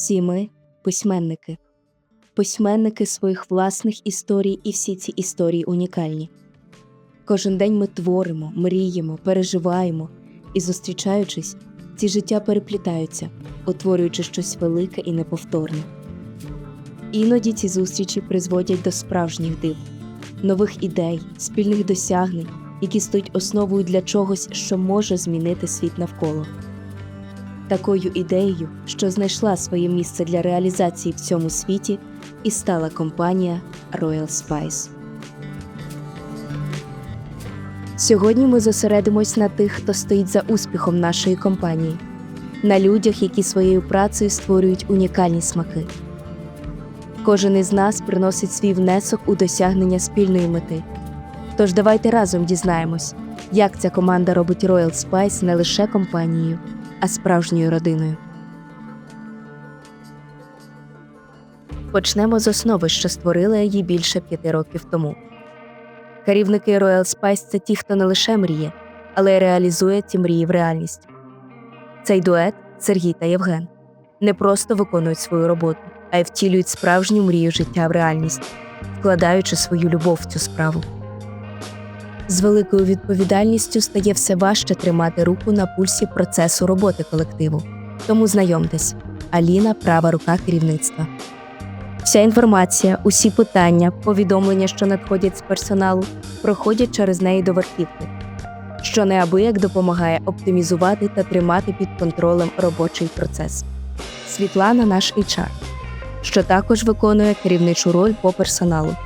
Всі ми письменники, письменники своїх власних історій, і всі ці історії унікальні. Кожен день ми творимо, мріємо, переживаємо і, зустрічаючись, ці життя переплітаються, утворюючи щось велике і неповторне. Іноді ці зустрічі призводять до справжніх див, нових ідей, спільних досягнень, які стають основою для чогось, що може змінити світ навколо. Такою ідеєю, що знайшла своє місце для реалізації в цьому світі, і стала компанія Royal Spice. Сьогодні ми зосередимось на тих, хто стоїть за успіхом нашої компанії, на людях, які своєю працею створюють унікальні смаки. Кожен із нас приносить свій внесок у досягнення спільної мети. Тож давайте разом дізнаємось, як ця команда робить Royal Spice не лише компанією, а справжньою родиною. Почнемо з основи, що створили її більше п'яти років тому. Керівники Royal Spice – це ті, хто не лише мріє, але й реалізує ці мрії в реальність. Цей дует Сергій та Євген не просто виконують свою роботу, а й втілюють справжню мрію життя в реальність, вкладаючи свою любов в цю справу. З великою відповідальністю стає все важче тримати руку на пульсі процесу роботи колективу. Тому знайомтесь, Аліна права рука керівництва. Вся інформація, усі питання, повідомлення, що надходять з персоналу, проходять через неї до верхівки, що неабияк допомагає оптимізувати та тримати під контролем робочий процес. Світлана наш HR, що також виконує керівничу роль по персоналу,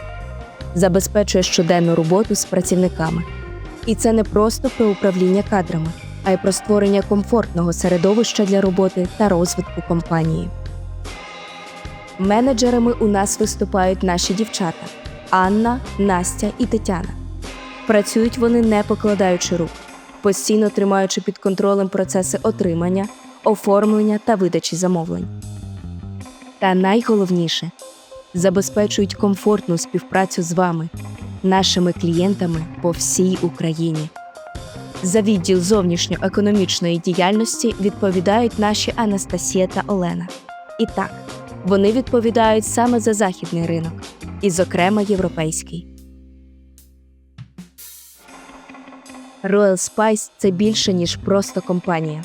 забезпечує щоденну роботу з працівниками. І це не просто про управління кадрами, а й про створення комфортного середовища для роботи та розвитку компанії. Менеджерами у нас виступають наші дівчата Анна, Настя і Тетяна. Працюють вони не покладаючи рук, постійно тримаючи під контролем процеси отримання, оформлення та видачі замовлень. Та найголовніше забезпечують комфортну співпрацю з вами, нашими клієнтами по всій Україні. За відділ зовнішньоекономічної діяльності відповідають наші Анастасія та Олена. І так, вони відповідають саме за західний ринок, і, зокрема, європейський. Royal Spice – це більше, ніж просто компанія.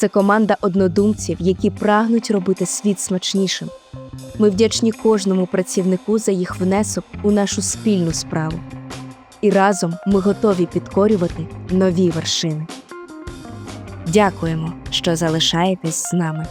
Це команда однодумців, які прагнуть робити світ смачнішим. Ми вдячні кожному працівнику за їх внесок у нашу спільну справу. І разом ми готові підкорювати нові вершини. Дякуємо, що залишаєтесь з нами.